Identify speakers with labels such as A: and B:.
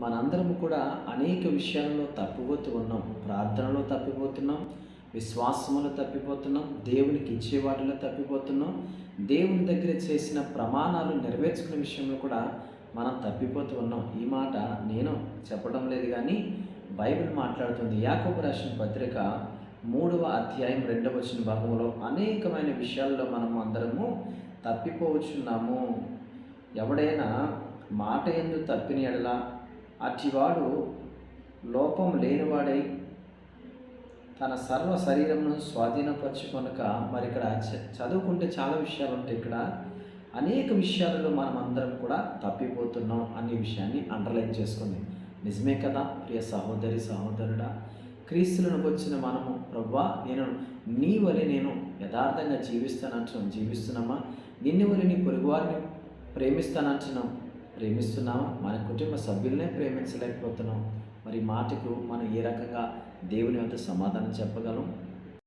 A: మనందరం కూడా అనేక విషయాలలో తప్పిపోతూ ఉన్నాం ప్రార్థనలో తప్పిపోతున్నాం. విశ్వాసములో తప్పిపోతున్నాం. దేవునికి ఇచ్చే వాటిలో తప్పిపోతున్నాం. దేవుని దగ్గర చేసిన ప్రమాణాలు నెరవేర్చుకునే విషయంలో కూడా మనం తప్పిపోతూ ఉన్నాం. ఈ మాట నేను చెప్పడం లేదు కానీ బైబిల్ మాట్లాడుతుంది. యాకోబు రాసిన పత్రిక మూడవ అధ్యాయం రెండవ వచ్చిన భాగంలో అనేకమైన విషయాల్లో మనం అందరము తప్పిపోవచ్చున్నాము. ఎవడైనా మాట ఎందు తప్పిన ఎడల అటివాడు లోపం లేనివాడై తన సర్వ శరీరంను స్వాధీనపరచుకొనక మరి ఇక్కడ చ- చదువుకుంటే చాలా విషయాలు ఉంటాయి ఇక్కడ. అనేక విషయాలలో మనం అందరం కూడా తప్పిపోతున్నాం అనే విషయాన్ని అండర్లైన్ చేసుకుంది. నిజమే కదా ప్రియ సహోదరి సహోదరుడా? క్రీస్తులను వచ్చిన మనము ప్రవ్వా నేను నీ వలె నేను యథార్థంగా జీవిస్తానంటున్నాం. జీవిస్తున్నామా? నిన్ను వలె నీ పొరుగువారిని ప్రేమిస్తానంటున్నాం. ప్రేమిస్తున్నామా మన కుటుంబ సభ్యులనే ప్రేమించలేకపోతున్నాం. మరి మాటకు మనం ఏ రకంగా దేవుని వద్ద సమాధానం చెప్పగలం?